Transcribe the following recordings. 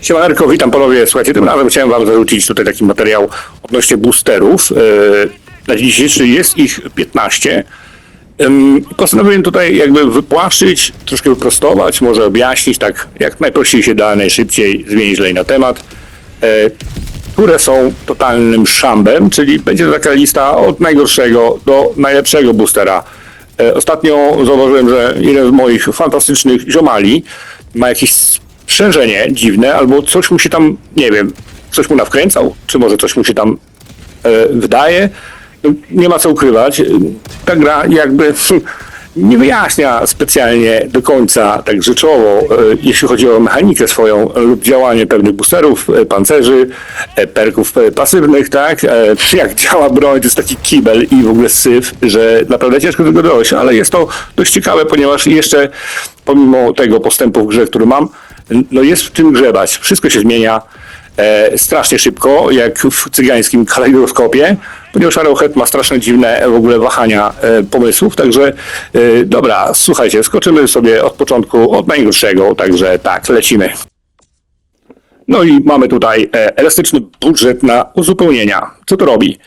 Siemanko, witam ponownie. Słuchajcie, tym razem chciałem wam zarzucić tutaj taki materiał odnośnie boosterów. Yy, Na dzień dzisiejszy jest ich 15. Ym, Postanowiłem tutaj jakby wypłaszczyć, troszkę wyprostować, może objaśnić tak jak najprościej się da, najszybciej zmienić lej na temat, e, które są totalnym szambem, czyli będzie to taka lista od najgorszego do najlepszego boostera. E, Ostatnio zauważyłem, że jeden z moich fantastycznych ziomali ma jakieś sprzężenie dziwne, albo coś mu się tam, nie wiem, coś mu nawkręcał, czy może coś mu się tam e, wydaje. No, Nie ma co ukrywać. Ta gra jakby nie wyjaśnia specjalnie do końca tak rzeczowo, e, jeśli chodzi o mechanikę swoją lub działanie pewnych boosterów, e, pancerzy, e, perków pasywnych, tak? Jak działa broń, to jest taki kibel i w ogóle syf, że naprawdę ciężko do tego dojść, ale jest to dość ciekawe, ponieważ jeszcze pomimo tego postępu w grze, który mam, no jest w czym grzebać. Wszystko się zmienia e, strasznie szybko, jak w cygańskim kalejdoskopie, ponieważ Arrowhead ma strasznie dziwne w ogóle wahania e, pomysłów, także e, dobra, słuchajcie, skoczymy sobie od początku, od najgorszego, także tak, lecimy. No i mamy tutaj e, elastyczny budżet na uzupełnienia. Co to robi?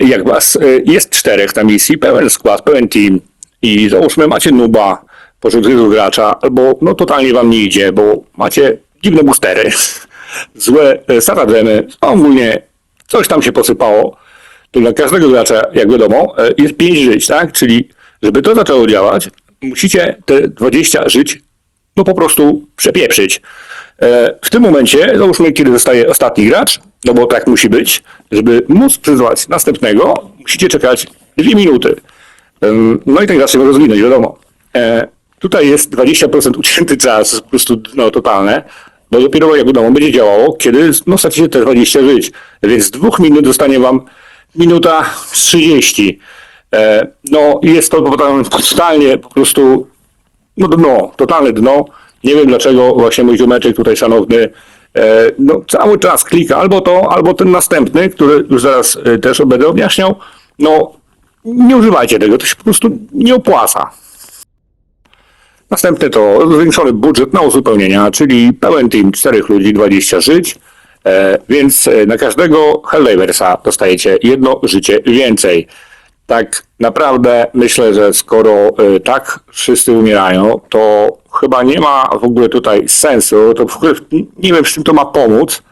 Jak was e, jest czterech na misji, pełen skład, pełen team i załóżmy macie nuba wielu gracza, albo no totalnie wam nie idzie, bo macie dziwne boostery, złe e, saradżemy, ogólnie coś tam się posypało, to dla każdego gracza, jak wiadomo, e, jest 5 żyć, tak? Czyli żeby to zaczęło działać, musicie te 20 żyć no po prostu przepieprzyć. E, W tym momencie, załóżmy, kiedy zostaje ostatni gracz, no bo tak musi być, żeby móc przyzwać następnego, musicie czekać dwie minuty. Em, No i ten gracz się może zginąć, wiadomo. Tutaj jest 20% ucięty czas, po prostu no, totalne, bo dopiero jak wiadomo będzie działało, kiedy no, stracicie te 20 żyć. Więc z dwóch minut dostanie wam minuta 30. E, No jest to totalnie po prostu no dno, totalne dno. Nie wiem dlaczego właśnie mój ziomeczek tutaj szanowny e, no, cały czas klika albo to, albo ten następny, który już zaraz e, też będę objaśniał. No nie używajcie tego, to się po prostu nie opłaca. Następny to zwiększony budżet na uzupełnienia, czyli pełen team 4 ludzi, 20 żyć, e, więc e, na każdego Helldiversa dostajecie jedno życie więcej. Tak naprawdę myślę, że skoro e, tak wszyscy umierają, to chyba nie ma w ogóle tutaj sensu, to w ogóle nie wiem, w czym to ma pomóc,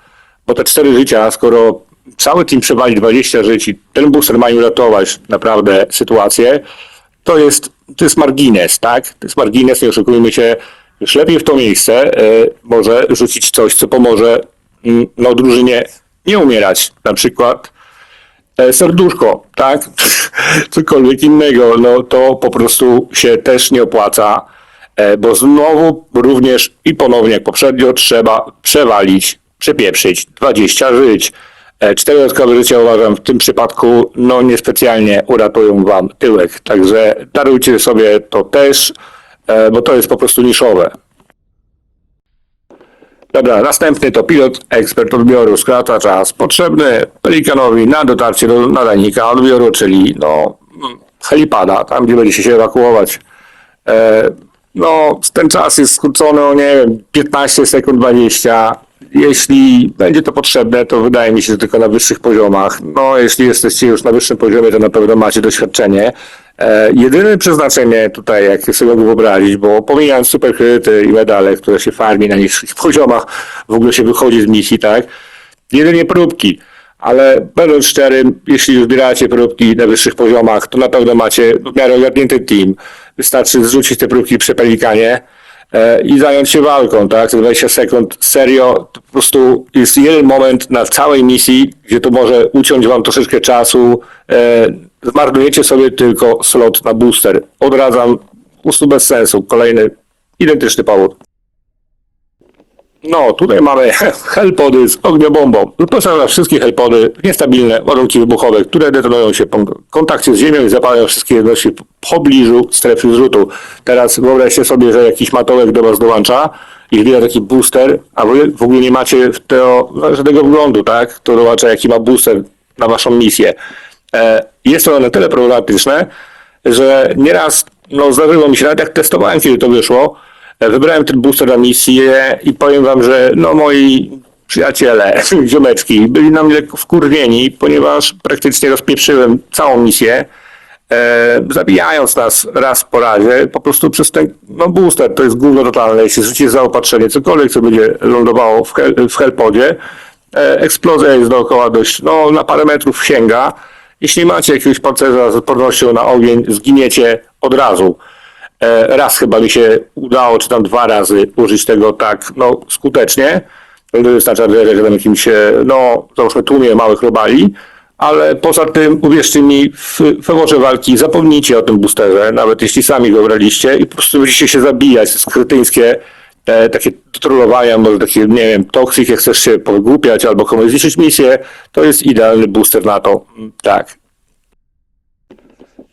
bo te 4 życia, skoro cały team przewali 20 żyć i ten booster ma im ratować naprawdę sytuację, to jest, to jest margines, tak? To jest margines, nie oszukujmy się. Już lepiej w to miejsce e, może rzucić coś, co pomoże mm, no, drużynie nie umierać. Na przykład e, serduszko, tak? Cokolwiek innego, no to po prostu się też nie opłaca, e, bo znowu również i ponownie jak poprzednio trzeba przewalić, przepieprzyć 20 żyć. E, Cztery dodatkowe życia uważam w tym przypadku no niespecjalnie uratują wam tyłek, także darujcie sobie to też, e, bo to jest po prostu niszowe. Dobra, następny to pilot, ekspert odbioru, skraca czas potrzebny pelikanowi na dotarcie do nadajnika odbioru, czyli no helipada, tam gdzie będzie się ewakuować. E, no, ten czas jest skrócony o nie wiem, 15 sekund, 20. Jeśli będzie to potrzebne, to wydaje mi się, że tylko na wyższych poziomach. No, jeśli jesteście już na wyższym poziomie, to na pewno macie doświadczenie. E, jedyne przeznaczenie tutaj, jak sobie mogę wyobrazić, bo pomijając superkredyty i medale, które się farmi na niższych poziomach, w ogóle się wychodzi z misji, tak? Jedynie próbki. Ale będąc szczerym, jeśli zbieracie próbki na wyższych poziomach, to na pewno macie w miarę ogarnięty team. Wystarczy zrzucić te próbki przy pelikanie i zająć się walką, tak? Te 20 sekund, serio, po prostu jest jeden moment na całej misji, gdzie to może uciąć wam troszeczkę czasu. E, zmarnujecie sobie tylko slot na booster. Odradzam, po prostu bez sensu. Kolejny identyczny powód. No, tutaj mamy helpody z ogniobombą. Wyposażone wszystkie helpody niestabilne ładunki wybuchowe, które detonują się po kontakcie z ziemią i zapalają wszystkie jednostki w pobliżu strefy zrzutu. Teraz wyobraźcie sobie, że jakiś matołek do was dołącza i wbija taki booster, a wy w ogóle nie macie w to żadnego wglądu, tak? To dołącza jaki ma booster na waszą misję. E, Jest to na tyle problematyczne, że nieraz no, zdarzyło mi się, nawet jak testowałem, kiedy to wyszło, Wybrałem ten booster na misję i powiem wam, że no moi przyjaciele, ziomeczki, byli na mnie wkurwieni, ponieważ praktycznie rozpieprzyłem całą misję, e, zabijając nas raz po razie, po prostu przez ten no booster, to jest gówno totalne, jeśli rzucicie zaopatrzenie, cokolwiek, co będzie lądowało w, hel, w Hellpodzie, e, eksplozja jest dookoła dość, no na parę metrów sięga, jeśli macie jakiegoś pancerza z odpornością na ogień, zginiecie od razu. E, Raz chyba mi się udało, czy tam dwa razy użyć tego tak no, skutecznie. To jest na jakimś, no, załóżmy tłumie małych robali, ale poza tym, uwierzcie mi, w feworze walki zapomnijcie o tym boosterze, nawet jeśli sami go braliście i po prostu będziecie się zabijać. To jest kretyńskie e, takie trollowania, może takie, nie wiem, toksik, jak chcesz się powygłupiać albo komuś zniszczyć misję, to jest idealny booster na to. Tak,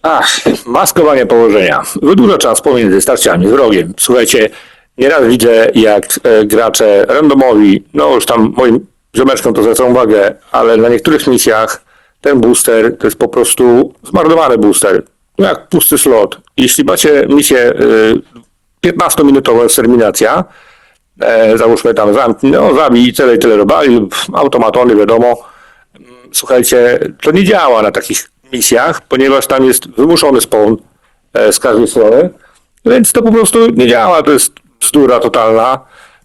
Ach, maskowanie położenia. Wydłuża czas pomiędzy starciami z wrogiem. Słuchajcie, nieraz widzę, jak e, gracze randomowi, no już tam moim ziomeczkom to zwracam uwagę, ale na niektórych misjach ten booster to jest po prostu zmarnowany booster. No jak pusty slot. Jeśli macie misję y, 15-minutową eksterminacja, e, załóżmy tam zamknij, no zabij tyle i tyle robali, automatony wiadomo, słuchajcie, to nie działa na takich misjach, ponieważ tam jest wymuszony spawn e, z każdej strony, więc to po prostu nie działa, to jest bzdura totalna.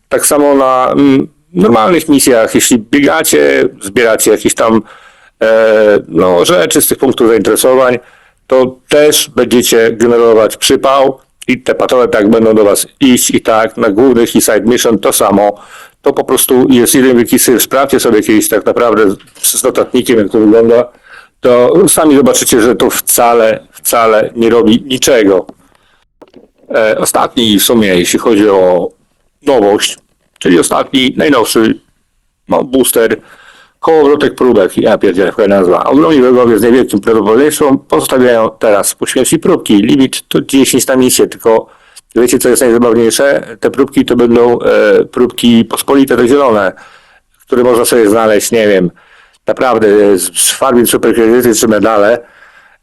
Tak samo na mm, normalnych misjach, jeśli biegacie, zbieracie jakieś tam e, no, rzeczy z tych punktów zainteresowań, to też będziecie generować przypał i te patrole tak będą do was iść i tak na głównych i side mission to samo. To po prostu jest jeden wielki syf. Sprawdźcie sobie kiedyś tak naprawdę z notatnikiem, jak to wygląda to sami zobaczycie, że to wcale, wcale nie robi niczego. E, ostatni w sumie, jeśli chodzi o nowość, czyli ostatni, najnowszy no, booster, kołowrotek próbek, ja pierdzielę w nazwa. Ogromni wrogowie z niewielkim prawdopodobieństwem pozostawiają teraz po śmierci próbki. Limit to 10 na misję, tylko wiecie co jest najzabawniejsze? Te próbki to będą e, próbki pospolite, te zielone, które można sobie znaleźć, nie wiem, naprawdę z z farmy superkredyty czy medale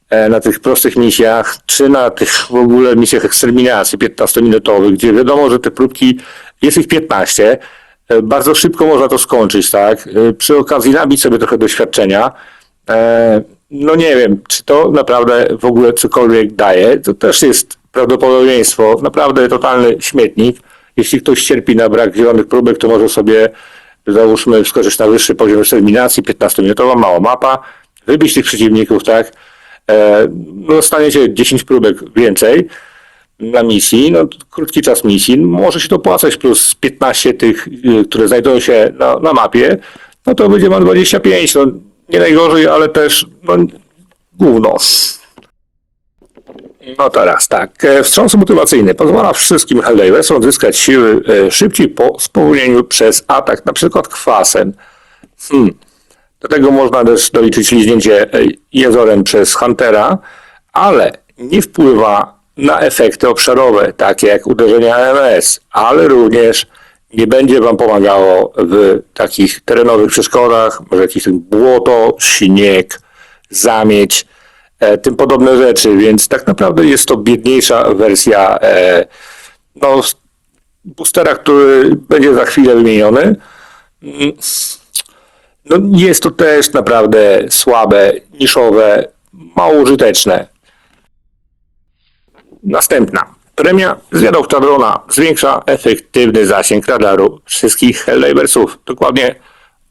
e, na tych prostych misjach, czy na tych w ogóle misjach eksterminacji 15-minutowych, gdzie wiadomo, że te próbki, jest ich 15, e, bardzo szybko można to skończyć, tak? E, Przy okazji nabić sobie trochę doświadczenia. E, No nie wiem, czy to naprawdę w ogóle cokolwiek daje. To też jest prawdopodobieństwo, naprawdę totalny śmietnik. Jeśli ktoś cierpi na brak zielonych próbek, to może sobie załóżmy wskoczyć na wyższy poziom eksterminacji, 15-minutowa, mała mapa, wybić tych przeciwników, tak? E, no, dostaniecie 10 próbek więcej na misji, no krótki czas misji, może się to opłacać, plus 15 tych, y, które znajdują się na, na mapie, no to będzie wam 25, no nie najgorzej, ale też, no gówno. No teraz tak. E, Wstrząs motywacyjny pozwala wszystkim Helldiversom odzyskać siły e, szybciej po spowolnieniu przez atak, na przykład kwasem. Hmm. Do tego można też doliczyć liźnięcie e, jezorem przez Huntera, ale nie wpływa na efekty obszarowe, takie jak uderzenia AMS, ale również nie będzie Wam pomagało w takich terenowych przeszkodach, może jakieś błoto, śnieg, zamieć, tym podobne rzeczy, więc tak naprawdę jest to biedniejsza wersja e, no, boostera, który będzie za chwilę wymieniony. No, jest to też naprawdę słabe, niszowe, mało użyteczne. Następna. Premia zwiadowcza drona zwiększa efektywny zasięg radaru wszystkich Helldiversów, dokładnie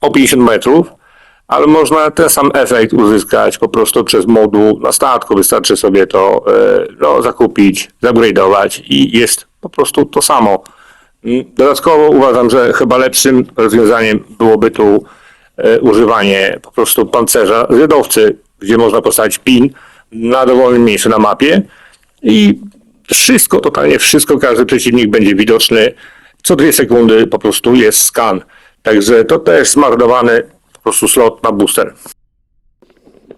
o 50 metrów, ale można ten sam efekt uzyskać po prostu przez moduł na statku. Wystarczy sobie to e, no, zakupić, upgrade'ować i jest po prostu to samo. Mm, Dodatkowo uważam, że chyba lepszym rozwiązaniem byłoby tu e, używanie po prostu pancerza zwiadowcy, gdzie można postawić pin na dowolnym miejscu na mapie i wszystko, totalnie wszystko, każdy przeciwnik będzie widoczny. Co dwie sekundy po prostu jest skan. Także to też zmarnowany prostu slot na booster.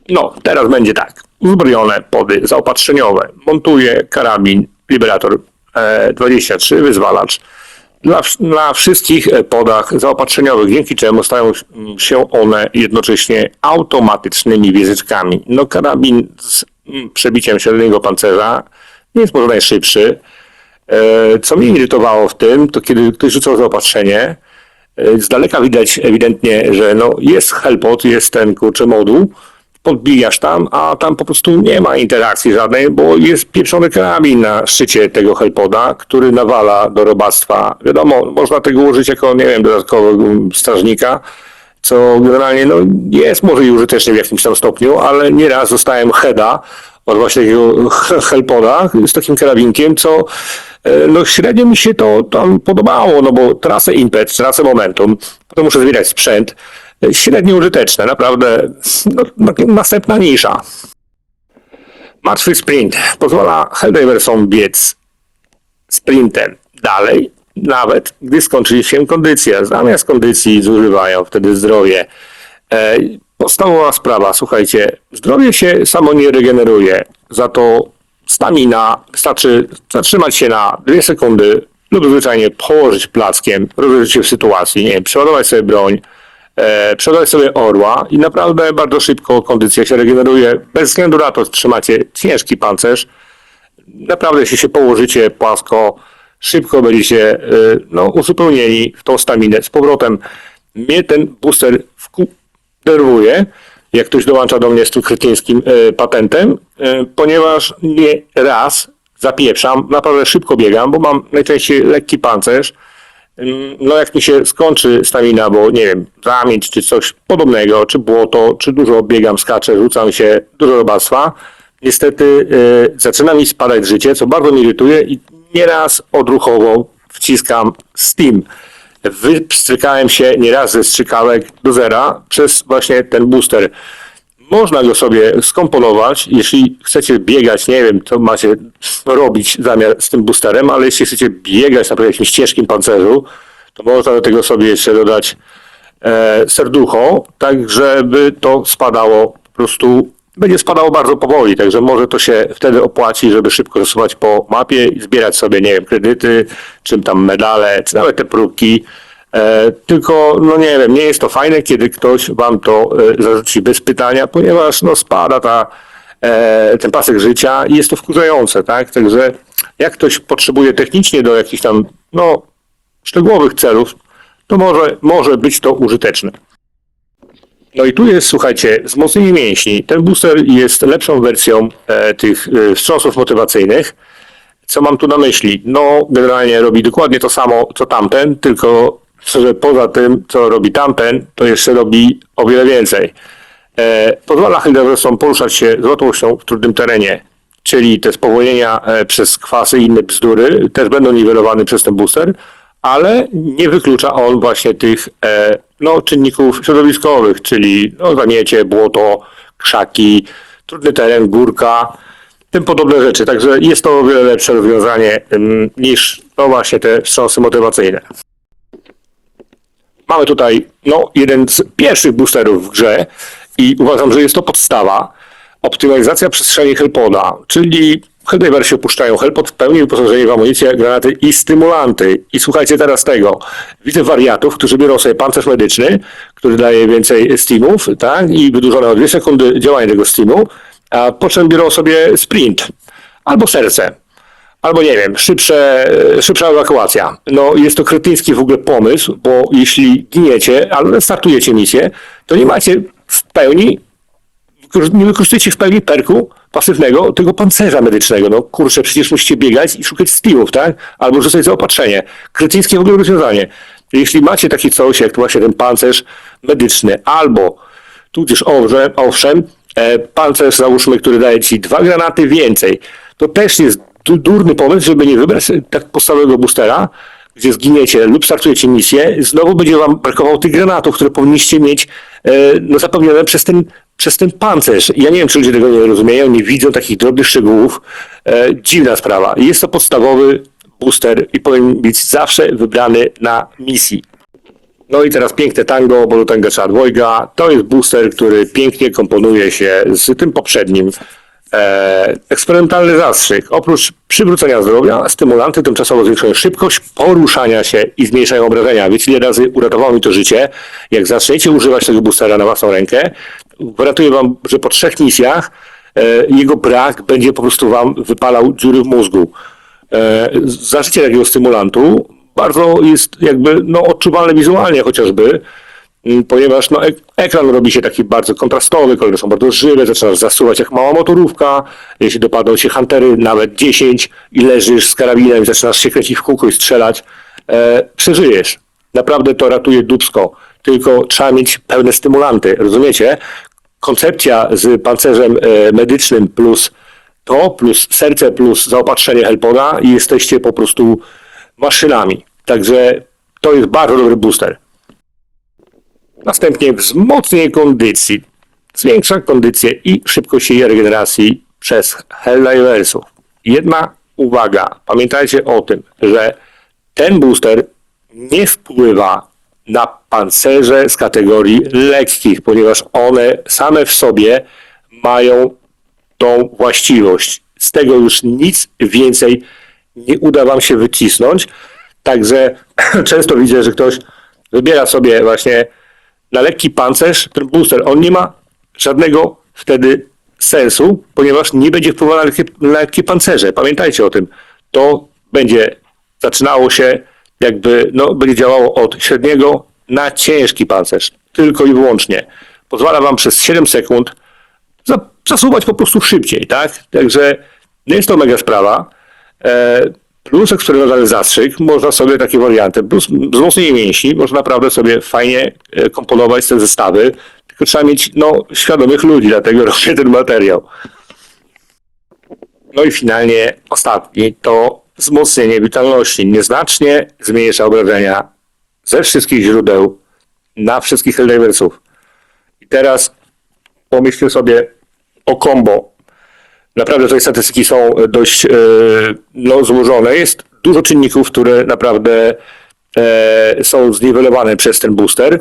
No, teraz będzie tak. Uzbrojone pody zaopatrzeniowe. Montuję karabin Liberator e, 23, wyzwalacz. Dla, na wszystkich e, podach zaopatrzeniowych, dzięki czemu stają się one jednocześnie automatycznymi wieżyczkami. No, karabin z mm, przebiciem średniego pancerza nie jest może najszybszy, E, Co mnie irytowało w tym, to kiedy ktoś rzucał zaopatrzenie, e, z daleka widać ewidentnie, że no jest helpot, jest ten kurczę moduł, podbijasz tam, a tam po prostu nie ma interakcji żadnej, bo jest pieprzony karabin na szczycie tego helpoda, który nawala do robactwa. Wiadomo, można tego użyć jako, nie wiem, dodatkowego strażnika, co generalnie no, jest może i użyteczne w jakimś tam stopniu, ale nieraz dostałem heada od właśnie takiego helpoda z takim karabinkiem, co e, no średnio mi się to tam podobało, no bo tracę impet, tracę momentum, potem muszę zbierać sprzęt, e, średnio użyteczne, naprawdę no, następna nisza. Martwy sprint pozwala Helldiversom biec sprintem dalej, nawet gdy skończy się kondycja. Zamiast kondycji zużywają wtedy zdrowie. E, podstawowa sprawa, słuchajcie, zdrowie się samo nie regeneruje, za to stamina wystarczy zatrzymać się na dwie sekundy lub zwyczajnie położyć plackiem, rozłożyć się w sytuacji, nie wiem, przeładować sobie broń, e, przeładować sobie orła i naprawdę bardzo szybko kondycja się regeneruje, bez względu na to, czy trzymacie ciężki pancerz, naprawdę jeśli się położycie płasko, szybko będziecie no, uzupełnieni w tą staminę. Z powrotem mnie ten booster denerwuje, jak ktoś dołącza do mnie z tym kretyńskim y, patentem, y, ponieważ nie raz zapieprzam, naprawdę szybko biegam, bo mam najczęściej lekki pancerz. Ym, No jak mi się skończy stamina, bo nie wiem, zamieć czy coś podobnego, czy błoto, czy dużo biegam, skaczę, rzucam się, dużo robactwa, niestety y, zaczyna mi spadać życie, co bardzo mnie irytuje i nieraz odruchowo wciskam Steam. Wypstrykałem się nieraz ze strzykawek do zera przez właśnie ten booster. Można go sobie skomponować, jeśli chcecie biegać, nie wiem, co macie robić zamiar z tym boosterem, ale jeśli chcecie biegać na przykład jakimś ciężkim pancerzu, to można do tego sobie jeszcze dodać e, serducho, tak żeby to spadało po prostu, będzie spadało bardzo powoli, także może to się wtedy opłaci, żeby szybko zasuwać po mapie i zbierać sobie, nie wiem, kredyty, czym tam medale, czy nawet te próbki. E, tylko, no nie wiem, nie jest to fajne, kiedy ktoś wam to e, zarzuci bez pytania, ponieważ no spada ta, e, ten pasek życia i jest to wkurzające, tak? Także jak ktoś potrzebuje technicznie do jakichś tam, no, szczegółowych celów, to może, może być to użyteczne. No i tu jest, słuchajcie, wzmocnienie mięśni. Ten booster jest lepszą wersją e, tych e, wstrząsów motywacyjnych. Co mam tu na myśli? No, generalnie robi dokładnie to samo, co tamten, tylko że poza tym, co robi tamten, to jeszcze robi o wiele więcej. E, pozwala Hildeversom poruszać się z łatwością w trudnym terenie, czyli te spowolnienia e, przez kwasy i inne bzdury też będą niwelowane przez ten booster, ale nie wyklucza on właśnie tych e, no, czynników środowiskowych, czyli no, zamiecie, błoto, krzaki, trudny teren, górka, tym podobne rzeczy. Także jest to o wiele lepsze rozwiązanie niż no właśnie te wstrząsy motywacyjne. Mamy tutaj no, jeden z pierwszych boosterów w grze i uważam, że jest to podstawa. Optymalizacja przestrzeni Helpoda, czyli Helldiversi opuszczają Helpod w pełni wyposażeni w amunicję, granaty i stymulanty. I słuchajcie teraz tego. Widzę wariatów, którzy biorą sobie pancerz medyczny, który daje więcej steamów, tak? I wydłużone o dwie sekundy działanie tego steamu, a po czym biorą sobie sprint albo serce albo nie wiem, szybsze, szybsza ewakuacja. No jest to kretyński w ogóle pomysł, bo jeśli giniecie, albo startujecie misję, to nie macie w pełni, nie wykorzystujecie w pełni perku pasywnego tego pancerza medycznego. No kurczę, przecież musicie biegać i szukać steamów, tak? Albo rzucać zaopatrzenie. Kretyńskie w ogóle rozwiązanie. Jeśli macie taki coś, jak właśnie ten pancerz medyczny, albo tudzież owszem, owszem e, pancerz załóżmy, który daje ci dwa granaty więcej, to też jest du- durny pomysł, żeby nie wybrać tak podstawowego boostera, gdzie zginiecie lub startujecie misję, znowu będzie wam brakowało tych granatów, które powinniście mieć e, no, zapewnione przez ten, przez ten pancerz. Ja nie wiem, czy ludzie tego nie rozumieją, nie widzą takich drobnych szczegółów. E, dziwna sprawa. Jest to podstawowy booster i powinien być zawsze wybrany na misji. No i teraz piękne tango, bo do tanga trzeba dwojga. To jest booster, który pięknie komponuje się z tym poprzednim. E, eksperymentalny zastrzyk. Oprócz przywrócenia zdrowia, stymulanty tymczasowo zwiększają szybkość poruszania się i zmniejszają obrażenia. Wiecie, ile razy uratowało mi to życie? Jak zaczniecie używać tego boostera na własną rękę, gwarantuję wam, że po trzech misjach e, jego brak będzie po prostu wam wypalał dziury w mózgu. e, zażycie takiego stymulantu bardzo jest jakby no, odczuwalne wizualnie chociażby, m, ponieważ no, ek- ekran robi się taki bardzo kontrastowy, kolory są bardzo żywe, zaczynasz zasuwać jak mała motorówka, jeśli dopadną się huntery, nawet 10 i leżysz z karabinem i zaczynasz się kręcić w kółko i strzelać, e, przeżyjesz. Naprawdę to ratuje dubsko, tylko trzeba mieć pełne stymulanty, rozumiecie? Koncepcja z pancerzem e, medycznym plus to, plus serce, plus zaopatrzenie Helpoda i jesteście po prostu maszynami. Także to jest bardzo dobry booster. Następnie wzmocnienie kondycji. Zwiększa kondycję i szybkość jej regeneracji przez Helldiversów. Jedna uwaga, pamiętajcie o tym, że ten booster nie wpływa na pancerze z kategorii lekkich, ponieważ one same w sobie mają tą właściwość. Z tego już nic więcej nie uda Wam się wycisnąć. Także często widzę, że ktoś wybiera sobie właśnie na lekki pancerz ten booster. On nie ma żadnego wtedy sensu, ponieważ nie będzie wpływał na lekkie, na lekkie pancerze. Pamiętajcie o tym. To będzie zaczynało się jakby, no, będzie działało od średniego na ciężki pancerz. Tylko i wyłącznie. Pozwala Wam przez 7 sekund za- zasuwać po prostu szybciej, tak? Także nie jest to mega sprawa. E, plus eksperymentalny zastrzyk, można sobie takie warianty, plus wzmocnienie mięśni, można naprawdę sobie fajnie e, komponować te zestawy, tylko trzeba mieć no, świadomych ludzi, dlatego robię ten materiał. No i finalnie ostatni to wzmocnienie witalności. Nieznacznie zmniejsza obrażenia ze wszystkich źródeł na wszystkich Helldiversów. I teraz pomyślcie sobie o combo. Naprawdę tutaj statystyki są dość e, no, złożone. Jest dużo czynników, które naprawdę e, są zniwelowane przez ten booster.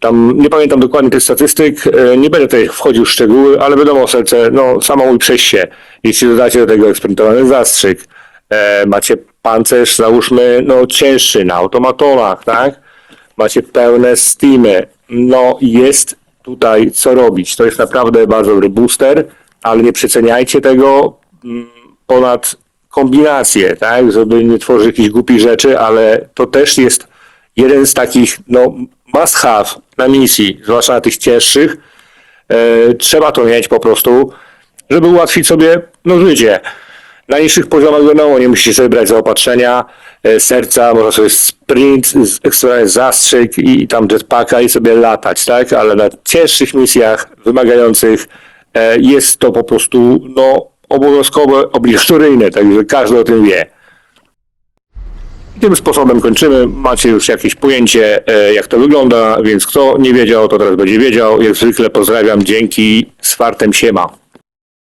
Tam nie pamiętam dokładnie tych statystyk, e, nie będę tutaj wchodził w szczegóły, ale wiadomo, serce, no samo mój przejście. Jeśli dodacie do tego eksperymentowany zastrzyk, e, macie pancerz, załóżmy, no cięższy na automatonach, tak? Macie pełne steamy. No jest tutaj co robić. To jest naprawdę bardzo dobry booster, ale nie przeceniajcie tego mm, ponad kombinację, tak? Żeby nie tworzyć jakichś głupich rzeczy, ale to też jest jeden z takich, no, must have na misji, zwłaszcza na tych cięższych. E, trzeba to mieć po prostu, żeby ułatwić sobie no, życie. Na niższych poziomach wiadomo, nie musicie sobie brać zaopatrzenia, e, serca, można sobie sprint, ekstremalny zastrzyk i, tam jetpacka i sobie latać, tak? Ale na cięższych misjach, wymagających, e, jest to po prostu, no, obowiązkowe, obligatoryjne, także każdy o tym wie. Tym sposobem kończymy. Macie już jakieś pojęcie, e, jak to wygląda, więc kto nie wiedział, to teraz będzie wiedział. Jak zwykle pozdrawiam, dzięki, z fartem siema.